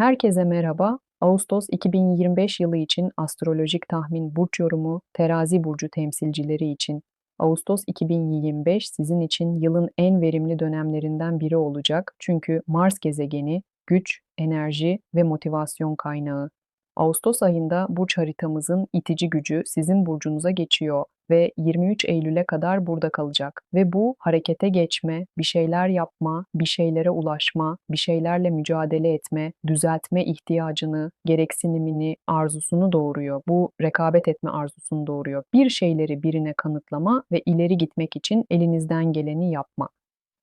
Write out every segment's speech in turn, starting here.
Herkese merhaba. Ağustos 2025 yılı için astrolojik tahmin burç yorumu Terazi burcu temsilcileri için. Ağustos 2025 sizin için yılın en verimli dönemlerinden biri olacak. Çünkü Mars gezegeni güç, enerji ve motivasyon kaynağı. Ağustos ayında burç haritamızın itici gücü sizin burcunuza geçiyor ve 23 Eylül'e kadar burada kalacak. Ve bu harekete geçme, bir şeyler yapma, bir şeylere ulaşma, bir şeylerle mücadele etme, düzeltme ihtiyacını, gereksinimini, arzusunu doğuruyor. Bu rekabet etme arzusunu doğuruyor. Bir şeyleri birine kanıtlama ve ileri gitmek için elinizden geleni yapma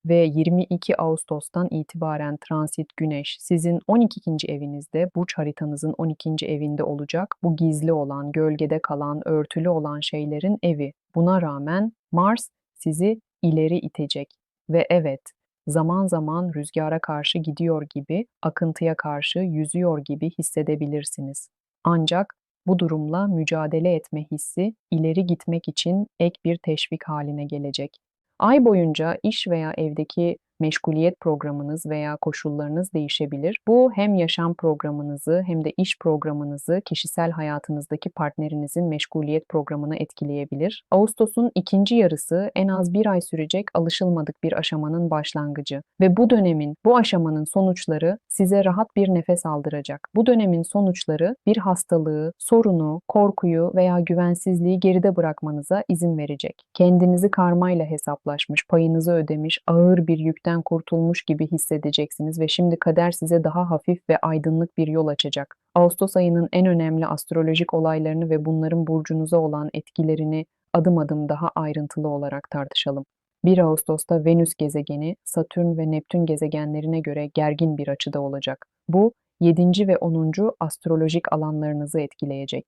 ve 22 Ağustos'tan itibaren transit Güneş sizin 12. evinizde, burç haritanızın 12. evinde olacak. Bu gizli olan, gölgede kalan, örtülü olan şeylerin evi. Buna rağmen Mars sizi ileri itecek. Ve evet, zaman zaman rüzgara karşı gidiyor gibi, akıntıya karşı yüzüyor gibi hissedebilirsiniz. Ancak bu durumla mücadele etme hissi ileri gitmek için ek bir teşvik haline gelecek. Ay boyunca iş veya evdeki meşguliyet programınız veya koşullarınız değişebilir. Bu hem yaşam programınızı hem de iş programınızı kişisel hayatınızdaki partnerinizin meşguliyet programını etkileyebilir. Ağustos'un ikinci yarısı en az bir ay sürecek alışılmadık bir aşamanın başlangıcı ve bu dönemin, bu aşamanın sonuçları size rahat bir nefes aldıracak. Bu dönemin sonuçları bir hastalığı, sorunu, korkuyu veya güvensizliği geride bırakmanıza izin verecek. Kendinizi karmayla hesaplaşmış, payınızı ödemiş, ağır bir yük yükten kurtulmuş gibi hissedeceksiniz ve şimdi kader size daha hafif ve aydınlık bir yol açacak. Ağustos ayının en önemli astrolojik olaylarını ve bunların burcunuza olan etkilerini adım adım daha ayrıntılı olarak tartışalım. 1 Ağustos'ta Venüs gezegeni Satürn ve Neptün gezegenlerine göre gergin bir açıda olacak. Bu 7. ve 10. astrolojik alanlarınızı etkileyecek.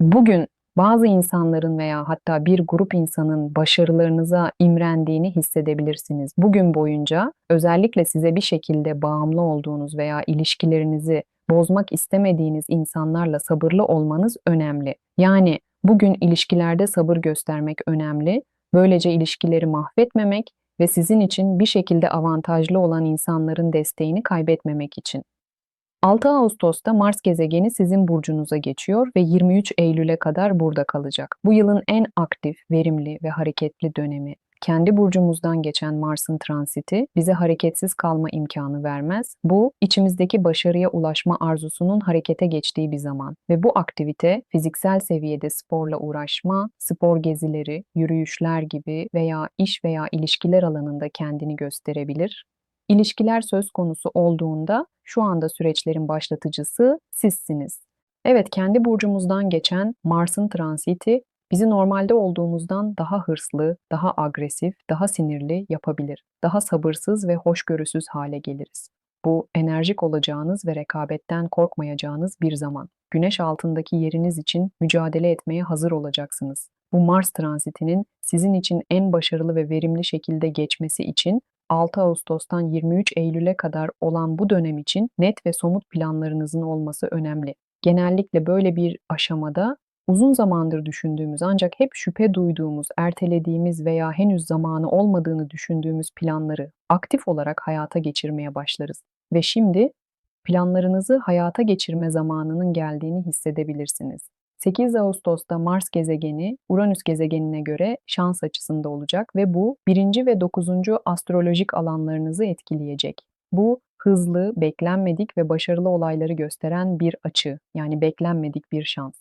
Bugün bazı insanların veya hatta bir grup insanın başarılarınıza imrendiğini hissedebilirsiniz. Bugün boyunca özellikle size bir şekilde bağımlı olduğunuz veya ilişkilerinizi bozmak istemediğiniz insanlarla sabırlı olmanız önemli. Yani bugün ilişkilerde sabır göstermek önemli. Böylece ilişkileri mahvetmemek ve sizin için bir şekilde avantajlı olan insanların desteğini kaybetmemek için. 6 Ağustos'ta Mars gezegeni sizin burcunuza geçiyor ve 23 Eylül'e kadar burada kalacak. Bu yılın en aktif, verimli ve hareketli dönemi. Kendi burcumuzdan geçen Mars'ın transiti bize hareketsiz kalma imkanı vermez. Bu içimizdeki başarıya ulaşma arzusunun harekete geçtiği bir zaman ve bu aktivite fiziksel seviyede sporla uğraşma, spor gezileri, yürüyüşler gibi veya iş veya ilişkiler alanında kendini gösterebilir. İlişkiler söz konusu olduğunda şu anda süreçlerin başlatıcısı sizsiniz. Evet, kendi burcumuzdan geçen Mars'ın transiti bizi normalde olduğumuzdan daha hırslı, daha agresif, daha sinirli yapabilir. Daha sabırsız ve hoşgörüsüz hale geliriz. Bu enerjik olacağınız ve rekabetten korkmayacağınız bir zaman. Güneş altındaki yeriniz için mücadele etmeye hazır olacaksınız. Bu Mars transitinin sizin için en başarılı ve verimli şekilde geçmesi için 6 Ağustos'tan 23 Eylül'e kadar olan bu dönem için net ve somut planlarınızın olması önemli. Genellikle böyle bir aşamada uzun zamandır düşündüğümüz ancak hep şüphe duyduğumuz, ertelediğimiz veya henüz zamanı olmadığını düşündüğümüz planları aktif olarak hayata geçirmeye başlarız. Ve şimdi planlarınızı hayata geçirme zamanının geldiğini hissedebilirsiniz. 8 Ağustos'ta Mars gezegeni Uranüs gezegenine göre şans açısında olacak ve bu birinci ve dokuzuncu astrolojik alanlarınızı etkileyecek. Bu hızlı, beklenmedik ve başarılı olayları gösteren bir açı, yani beklenmedik bir şans.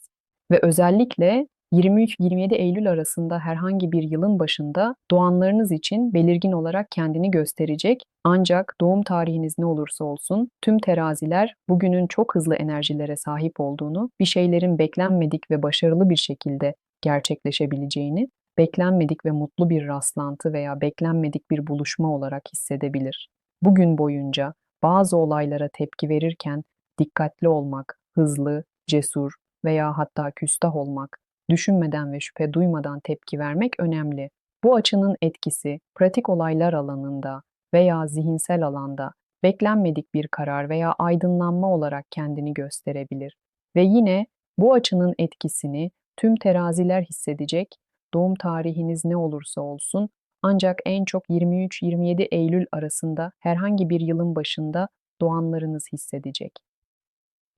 Ve özellikle 23-27 Eylül arasında herhangi bir yılın başında doğanlarınız için belirgin olarak kendini gösterecek ancak doğum tarihiniz ne olursa olsun tüm teraziler bugünün çok hızlı enerjilere sahip olduğunu, bir şeylerin beklenmedik ve başarılı bir şekilde gerçekleşebileceğini, beklenmedik ve mutlu bir rastlantı veya beklenmedik bir buluşma olarak hissedebilir. Bugün boyunca bazı olaylara tepki verirken dikkatli olmak, hızlı, cesur veya hatta küstah olmak, düşünmeden ve şüphe duymadan tepki vermek önemli. Bu açının etkisi pratik olaylar alanında veya zihinsel alanda beklenmedik bir karar veya aydınlanma olarak kendini gösterebilir. Ve yine bu açının etkisini tüm teraziler hissedecek, doğum tarihiniz ne olursa olsun ancak en çok 23-27 Eylül arasında herhangi bir yılın başında doğanlarınız hissedecek.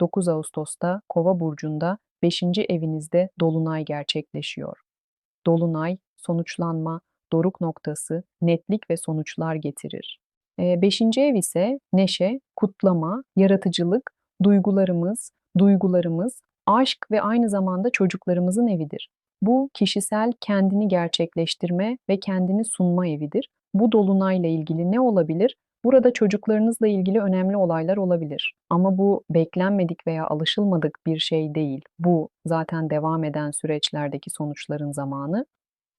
9 Ağustos'ta Kova burcunda 5. evinizde dolunay gerçekleşiyor. Dolunay, sonuçlanma, doruk noktası, netlik ve sonuçlar getirir. 5. ev ise neşe, kutlama, yaratıcılık, duygularımız, duygularımız, aşk ve aynı zamanda çocuklarımızın evidir. Bu kişisel kendini gerçekleştirme ve kendini sunma evidir. Bu dolunayla ilgili ne olabilir? Burada çocuklarınızla ilgili önemli olaylar olabilir. Ama bu beklenmedik veya alışılmadık bir şey değil. Bu zaten devam eden süreçlerdeki sonuçların zamanı.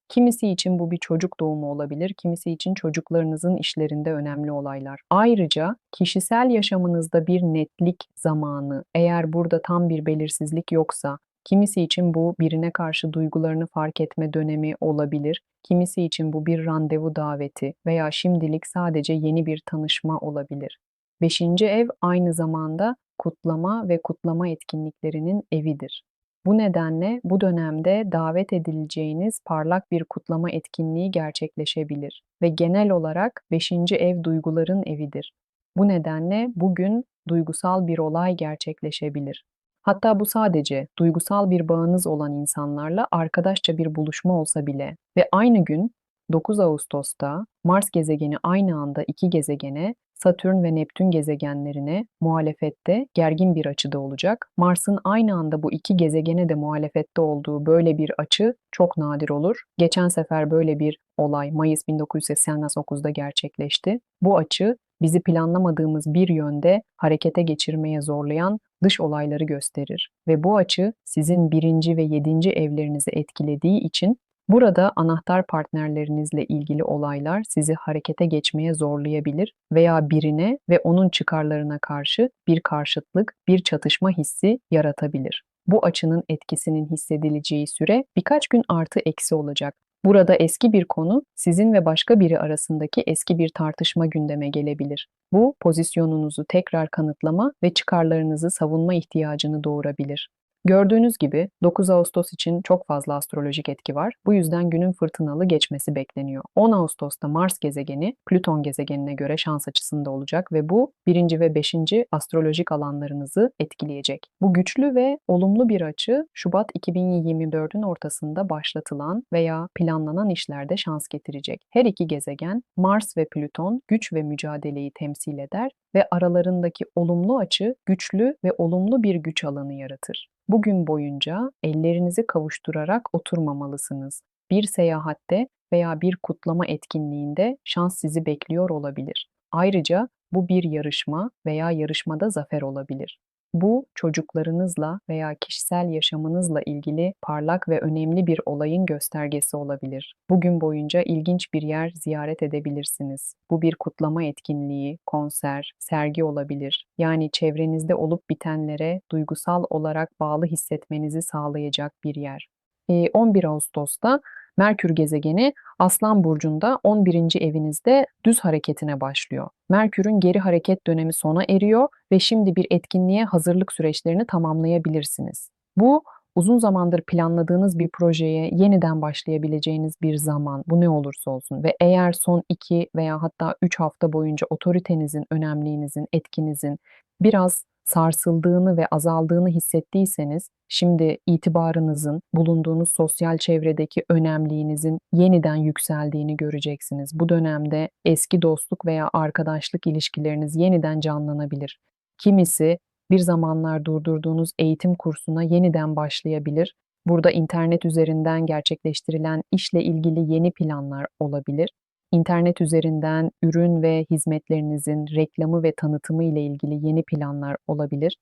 Kimisi için bu bir çocuk doğumu olabilir, kimisi için çocuklarınızın işlerinde önemli olaylar. Ayrıca kişisel yaşamınızda bir netlik zamanı, eğer burada tam bir belirsizlik yoksa, kimisi için bu birine karşı duygularını fark etme dönemi olabilir, kimisi için bu bir randevu daveti veya şimdilik sadece yeni bir tanışma olabilir. Beşinci ev aynı zamanda kutlama ve kutlama etkinliklerinin evidir. Bu nedenle bu dönemde davet edileceğiniz parlak bir kutlama etkinliği gerçekleşebilir ve genel olarak 5. ev duyguların evidir. Bu nedenle bugün duygusal bir olay gerçekleşebilir. Hatta bu sadece duygusal bir bağınız olan insanlarla arkadaşça bir buluşma olsa bile ve aynı gün 9 Ağustos'ta Mars gezegeni aynı anda iki gezegene Satürn ve Neptün gezegenlerine muhalefette gergin bir açıda olacak. Mars'ın aynı anda bu iki gezegene de muhalefette olduğu böyle bir açı çok nadir olur. Geçen sefer böyle bir olay Mayıs 1989'da gerçekleşti. Bu açı bizi planlamadığımız bir yönde harekete geçirmeye zorlayan dış olayları gösterir ve bu açı sizin birinci ve yedinci evlerinizi etkilediği için Burada anahtar partnerlerinizle ilgili olaylar sizi harekete geçmeye zorlayabilir veya birine ve onun çıkarlarına karşı bir karşıtlık, bir çatışma hissi yaratabilir. Bu açının etkisinin hissedileceği süre birkaç gün artı eksi olacak. Burada eski bir konu sizin ve başka biri arasındaki eski bir tartışma gündeme gelebilir. Bu pozisyonunuzu tekrar kanıtlama ve çıkarlarınızı savunma ihtiyacını doğurabilir. Gördüğünüz gibi 9 Ağustos için çok fazla astrolojik etki var. Bu yüzden günün fırtınalı geçmesi bekleniyor. 10 Ağustos'ta Mars gezegeni Plüton gezegenine göre şans açısında olacak ve bu 1. ve 5. astrolojik alanlarınızı etkileyecek. Bu güçlü ve olumlu bir açı Şubat 2024'ün ortasında başlatılan veya planlanan işlerde şans getirecek. Her iki gezegen Mars ve Plüton güç ve mücadeleyi temsil eder ve aralarındaki olumlu açı güçlü ve olumlu bir güç alanı yaratır. Bugün boyunca ellerinizi kavuşturarak oturmamalısınız. Bir seyahatte veya bir kutlama etkinliğinde şans sizi bekliyor olabilir. Ayrıca bu bir yarışma veya yarışmada zafer olabilir. Bu çocuklarınızla veya kişisel yaşamınızla ilgili parlak ve önemli bir olayın göstergesi olabilir. Bugün boyunca ilginç bir yer ziyaret edebilirsiniz. Bu bir kutlama etkinliği, konser, sergi olabilir. Yani çevrenizde olup bitenlere duygusal olarak bağlı hissetmenizi sağlayacak bir yer. 11 Ağustos'ta Merkür gezegeni Aslan burcunda 11. evinizde düz hareketine başlıyor. Merkür'ün geri hareket dönemi sona eriyor ve şimdi bir etkinliğe hazırlık süreçlerini tamamlayabilirsiniz. Bu uzun zamandır planladığınız bir projeye yeniden başlayabileceğiniz bir zaman, bu ne olursa olsun ve eğer son 2 veya hatta 3 hafta boyunca otoritenizin, önemliğinizin, etkinizin biraz sarsıldığını ve azaldığını hissettiyseniz, şimdi itibarınızın, bulunduğunuz sosyal çevredeki önemliğinizin yeniden yükseldiğini göreceksiniz. Bu dönemde eski dostluk veya arkadaşlık ilişkileriniz yeniden canlanabilir. Kimisi bir zamanlar durdurduğunuz eğitim kursuna yeniden başlayabilir. Burada internet üzerinden gerçekleştirilen işle ilgili yeni planlar olabilir İnternet üzerinden ürün ve hizmetlerinizin reklamı ve tanıtımı ile ilgili yeni planlar olabilir.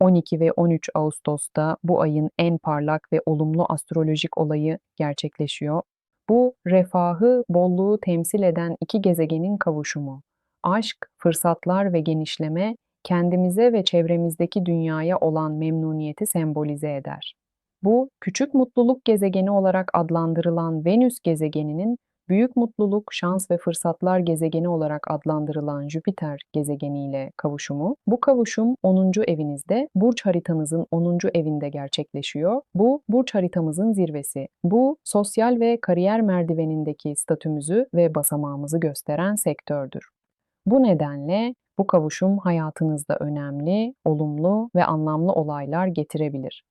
12 ve 13 Ağustos'ta bu ayın en parlak ve olumlu astrolojik olayı gerçekleşiyor. Bu refahı, bolluğu temsil eden iki gezegenin kavuşumu. Aşk, fırsatlar ve genişleme kendimize ve çevremizdeki dünyaya olan memnuniyeti sembolize eder. Bu küçük mutluluk gezegeni olarak adlandırılan Venüs gezegeninin Büyük mutluluk, şans ve fırsatlar gezegeni olarak adlandırılan Jüpiter gezegeniyle kavuşumu, bu kavuşum 10. evinizde, burç haritanızın 10. evinde gerçekleşiyor. Bu burç haritamızın zirvesi. Bu sosyal ve kariyer merdivenindeki statümüzü ve basamağımızı gösteren sektördür. Bu nedenle Bu kavuşum hayatınızda önemli, olumlu ve anlamlı olaylar getirebilir.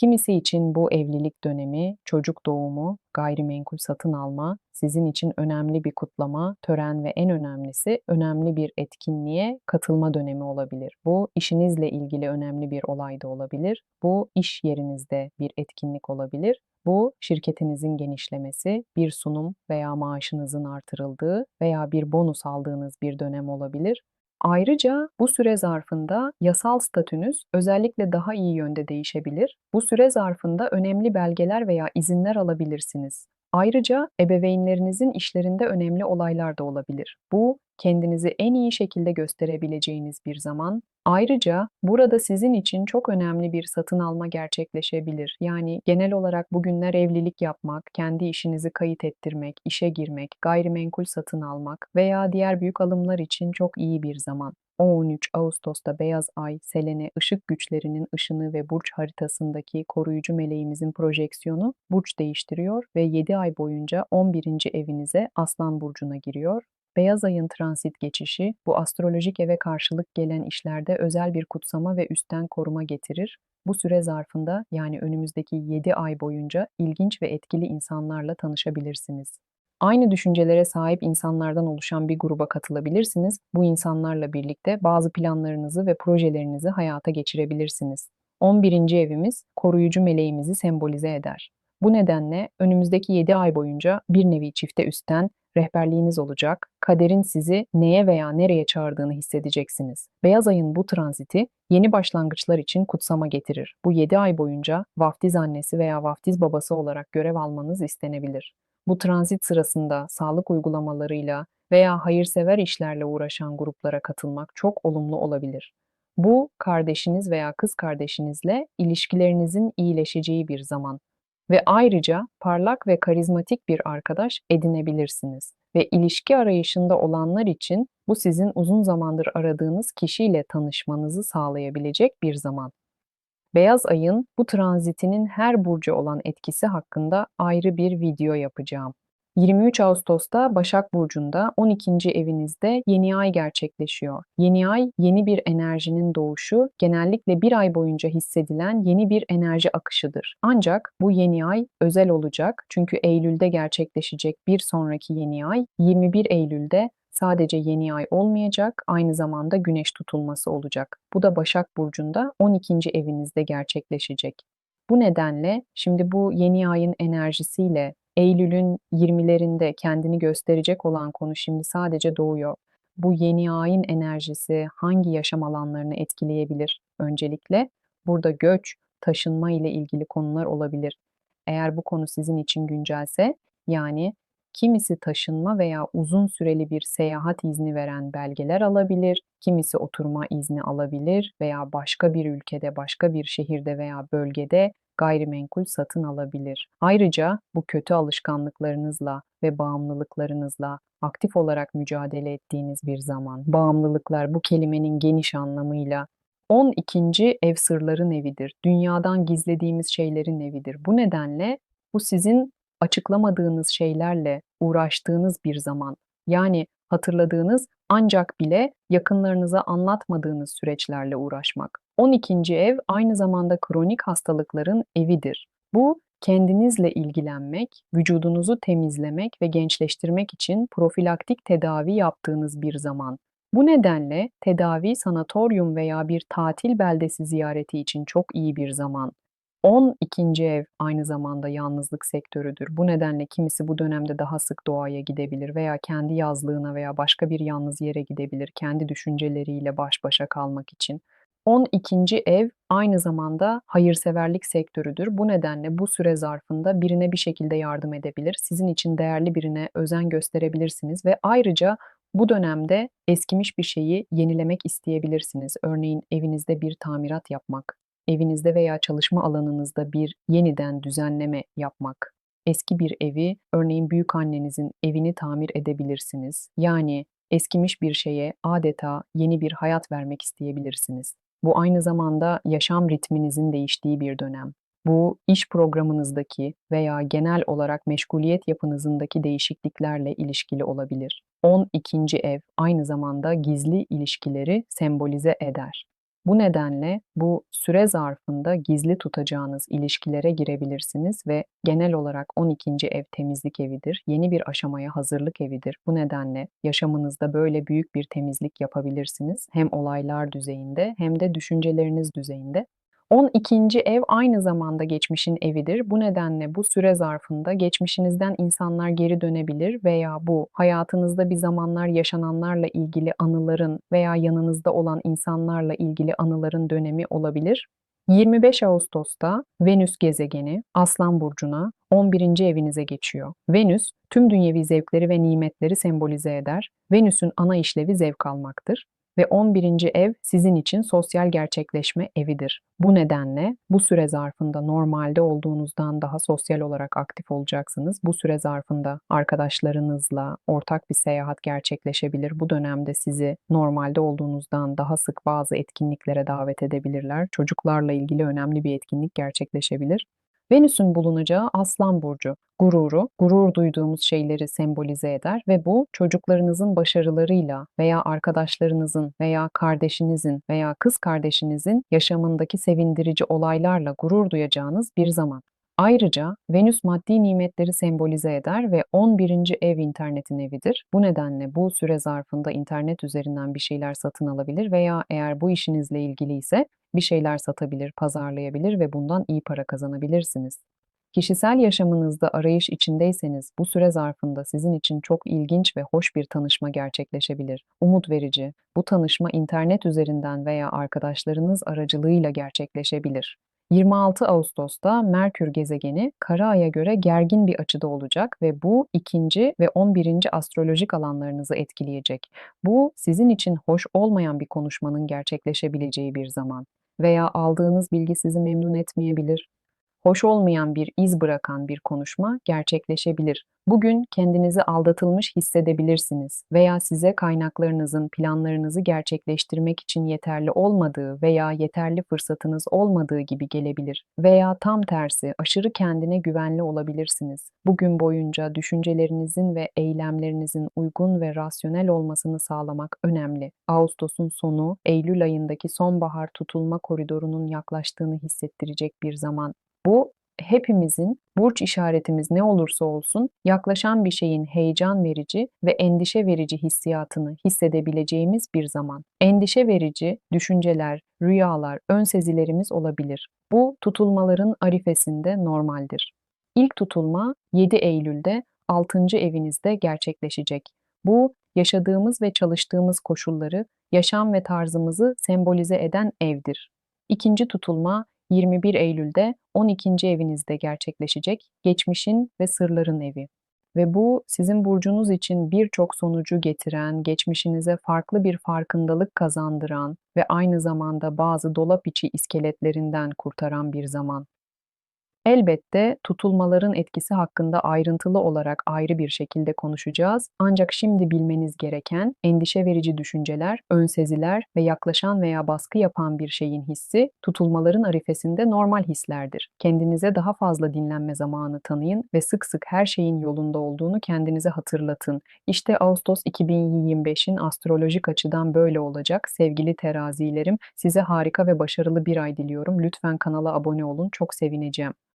Kimisi için bu evlilik dönemi, çocuk doğumu, gayrimenkul satın alma, sizin için önemli bir kutlama, tören ve en önemlisi önemli bir etkinliğe katılma dönemi olabilir. Bu işinizle ilgili önemli bir olay da olabilir. Bu iş yerinizde bir etkinlik olabilir. Bu şirketinizin genişlemesi, bir sunum veya maaşınızın artırıldığı veya bir bonus aldığınız bir dönem olabilir. Ayrıca bu süre zarfında yasal statünüz özellikle daha iyi yönde değişebilir. Bu süre zarfında önemli belgeler veya izinler alabilirsiniz. Ayrıca ebeveynlerinizin işlerinde önemli olaylar da olabilir. Bu kendinizi en iyi şekilde gösterebileceğiniz bir zaman. Ayrıca burada sizin için çok önemli bir satın alma gerçekleşebilir. Yani genel olarak bugünler evlilik yapmak, kendi işinizi kayıt ettirmek, işe girmek, gayrimenkul satın almak veya diğer büyük alımlar için çok iyi bir zaman. 13 Ağustos'ta Beyaz Ay, Selene ışık güçlerinin ışını ve burç haritasındaki koruyucu meleğimizin projeksiyonu burç değiştiriyor ve 7 ay boyunca 11. evinize Aslan burcuna giriyor. Beyaz ayın transit geçişi bu astrolojik eve karşılık gelen işlerde özel bir kutsama ve üstten koruma getirir. Bu süre zarfında yani önümüzdeki 7 ay boyunca ilginç ve etkili insanlarla tanışabilirsiniz. Aynı düşüncelere sahip insanlardan oluşan bir gruba katılabilirsiniz. Bu insanlarla birlikte bazı planlarınızı ve projelerinizi hayata geçirebilirsiniz. 11. evimiz koruyucu meleğimizi sembolize eder. Bu nedenle önümüzdeki 7 ay boyunca bir nevi çifte üstten rehberliğiniz olacak. Kaderin sizi neye veya nereye çağırdığını hissedeceksiniz. Beyaz ayın bu transiti yeni başlangıçlar için kutsama getirir. Bu 7 ay boyunca vaftiz annesi veya vaftiz babası olarak görev almanız istenebilir. Bu transit sırasında sağlık uygulamalarıyla veya hayırsever işlerle uğraşan gruplara katılmak çok olumlu olabilir. Bu kardeşiniz veya kız kardeşinizle ilişkilerinizin iyileşeceği bir zaman ve ayrıca parlak ve karizmatik bir arkadaş edinebilirsiniz. Ve ilişki arayışında olanlar için bu sizin uzun zamandır aradığınız kişiyle tanışmanızı sağlayabilecek bir zaman. Beyaz ayın bu tranzitinin her burcu olan etkisi hakkında ayrı bir video yapacağım. 23 Ağustos'ta Başak Burcu'nda 12. evinizde yeni ay gerçekleşiyor. Yeni ay yeni bir enerjinin doğuşu, genellikle bir ay boyunca hissedilen yeni bir enerji akışıdır. Ancak bu yeni ay özel olacak çünkü Eylül'de gerçekleşecek bir sonraki yeni ay 21 Eylül'de sadece yeni ay olmayacak, aynı zamanda güneş tutulması olacak. Bu da Başak Burcu'nda 12. evinizde gerçekleşecek. Bu nedenle şimdi bu yeni ayın enerjisiyle Eylül'ün 20'lerinde kendini gösterecek olan konu şimdi sadece doğuyor. Bu yeni ayın enerjisi hangi yaşam alanlarını etkileyebilir? Öncelikle burada göç, taşınma ile ilgili konular olabilir. Eğer bu konu sizin için güncelse, yani kimisi taşınma veya uzun süreli bir seyahat izni veren belgeler alabilir, kimisi oturma izni alabilir veya başka bir ülkede, başka bir şehirde veya bölgede gayrimenkul satın alabilir. Ayrıca bu kötü alışkanlıklarınızla ve bağımlılıklarınızla aktif olarak mücadele ettiğiniz bir zaman. Bağımlılıklar bu kelimenin geniş anlamıyla 12. ev sırların evidir. Dünyadan gizlediğimiz şeylerin evidir. Bu nedenle bu sizin açıklamadığınız şeylerle uğraştığınız bir zaman. Yani hatırladığınız ancak bile yakınlarınıza anlatmadığınız süreçlerle uğraşmak. 12. ev aynı zamanda kronik hastalıkların evidir. Bu kendinizle ilgilenmek, vücudunuzu temizlemek ve gençleştirmek için profilaktik tedavi yaptığınız bir zaman. Bu nedenle tedavi sanatoryum veya bir tatil beldesi ziyareti için çok iyi bir zaman. 12. ev aynı zamanda yalnızlık sektörüdür. Bu nedenle kimisi bu dönemde daha sık doğaya gidebilir veya kendi yazlığına veya başka bir yalnız yere gidebilir kendi düşünceleriyle baş başa kalmak için. 12. ev aynı zamanda hayırseverlik sektörüdür. Bu nedenle bu süre zarfında birine bir şekilde yardım edebilir. Sizin için değerli birine özen gösterebilirsiniz ve ayrıca bu dönemde eskimiş bir şeyi yenilemek isteyebilirsiniz. Örneğin evinizde bir tamirat yapmak, evinizde veya çalışma alanınızda bir yeniden düzenleme yapmak. Eski bir evi, örneğin büyük annenizin evini tamir edebilirsiniz. Yani eskimiş bir şeye adeta yeni bir hayat vermek isteyebilirsiniz. Bu aynı zamanda yaşam ritminizin değiştiği bir dönem. Bu iş programınızdaki veya genel olarak meşguliyet yapınızındaki değişikliklerle ilişkili olabilir. 12. ev aynı zamanda gizli ilişkileri sembolize eder. Bu nedenle bu süre zarfında gizli tutacağınız ilişkilere girebilirsiniz ve genel olarak 12. ev temizlik evidir. Yeni bir aşamaya hazırlık evidir. Bu nedenle yaşamınızda böyle büyük bir temizlik yapabilirsiniz. Hem olaylar düzeyinde hem de düşünceleriniz düzeyinde. 12. ev aynı zamanda geçmişin evidir. Bu nedenle bu süre zarfında geçmişinizden insanlar geri dönebilir veya bu hayatınızda bir zamanlar yaşananlarla ilgili anıların veya yanınızda olan insanlarla ilgili anıların dönemi olabilir. 25 Ağustos'ta Venüs gezegeni Aslan burcuna 11. evinize geçiyor. Venüs tüm dünyevi zevkleri ve nimetleri sembolize eder. Venüs'ün ana işlevi zevk almaktır ve 11. ev sizin için sosyal gerçekleşme evidir. Bu nedenle bu süre zarfında normalde olduğunuzdan daha sosyal olarak aktif olacaksınız. Bu süre zarfında arkadaşlarınızla ortak bir seyahat gerçekleşebilir. Bu dönemde sizi normalde olduğunuzdan daha sık bazı etkinliklere davet edebilirler. Çocuklarla ilgili önemli bir etkinlik gerçekleşebilir. Venüs'ün bulunacağı Aslan burcu gururu, gurur duyduğumuz şeyleri sembolize eder ve bu çocuklarınızın başarılarıyla veya arkadaşlarınızın veya kardeşinizin veya kız kardeşinizin yaşamındaki sevindirici olaylarla gurur duyacağınız bir zaman. Ayrıca Venüs maddi nimetleri sembolize eder ve 11. ev internetin evidir. Bu nedenle bu süre zarfında internet üzerinden bir şeyler satın alabilir veya eğer bu işinizle ilgili ise bir şeyler satabilir, pazarlayabilir ve bundan iyi para kazanabilirsiniz. Kişisel yaşamınızda arayış içindeyseniz bu süre zarfında sizin için çok ilginç ve hoş bir tanışma gerçekleşebilir. Umut verici, bu tanışma internet üzerinden veya arkadaşlarınız aracılığıyla gerçekleşebilir. 26 Ağustos'ta Merkür gezegeni Kara Ay'a göre gergin bir açıda olacak ve bu ikinci ve 11. astrolojik alanlarınızı etkileyecek. Bu sizin için hoş olmayan bir konuşmanın gerçekleşebileceği bir zaman veya aldığınız bilgi sizi memnun etmeyebilir hoş olmayan bir iz bırakan bir konuşma gerçekleşebilir. Bugün kendinizi aldatılmış hissedebilirsiniz veya size kaynaklarınızın planlarınızı gerçekleştirmek için yeterli olmadığı veya yeterli fırsatınız olmadığı gibi gelebilir veya tam tersi aşırı kendine güvenli olabilirsiniz. Bugün boyunca düşüncelerinizin ve eylemlerinizin uygun ve rasyonel olmasını sağlamak önemli. Ağustos'un sonu, Eylül ayındaki sonbahar tutulma koridorunun yaklaştığını hissettirecek bir zaman. Bu hepimizin burç işaretimiz ne olursa olsun yaklaşan bir şeyin heyecan verici ve endişe verici hissiyatını hissedebileceğimiz bir zaman. Endişe verici düşünceler, rüyalar, ön sezilerimiz olabilir. Bu tutulmaların arifesinde normaldir. İlk tutulma 7 Eylül'de 6. evinizde gerçekleşecek. Bu yaşadığımız ve çalıştığımız koşulları, yaşam ve tarzımızı sembolize eden evdir. İkinci tutulma 21 Eylül'de 12. evinizde gerçekleşecek geçmişin ve sırların evi. Ve bu sizin burcunuz için birçok sonucu getiren, geçmişinize farklı bir farkındalık kazandıran ve aynı zamanda bazı dolap içi iskeletlerinden kurtaran bir zaman. Elbette tutulmaların etkisi hakkında ayrıntılı olarak ayrı bir şekilde konuşacağız. Ancak şimdi bilmeniz gereken endişe verici düşünceler, önseziler ve yaklaşan veya baskı yapan bir şeyin hissi tutulmaların arifesinde normal hislerdir. Kendinize daha fazla dinlenme zamanı tanıyın ve sık sık her şeyin yolunda olduğunu kendinize hatırlatın. İşte Ağustos 2025'in astrolojik açıdan böyle olacak. Sevgili terazilerim, size harika ve başarılı bir ay diliyorum. Lütfen kanala abone olun. Çok sevineceğim.